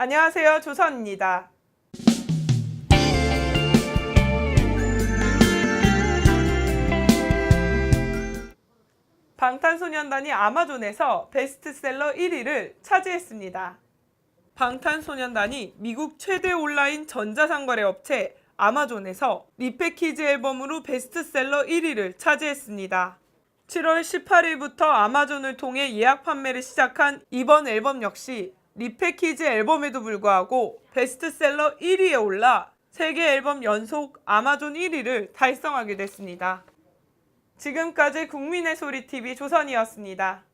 안녕하세요. 조선입니다. 방탄소년단이 아마존에서 베스트셀러 1위를 차지했습니다. 방탄소년단이 미국 최대 온라인 전자상거래 업체 아마존에서 리패키지 앨범으로 베스트셀러 1위를 차지했습니다. 7월 18일부터 아마존을 통해 예약 판매를 시작한 이번 앨범 역시 리패키지 앨범에도 불구하고 베스트셀러 1위에 올라 세계 앨범 연속 아마존 1위를 달성하게 됐습니다. 지금까지 국민의 소리 TV 조선이었습니다.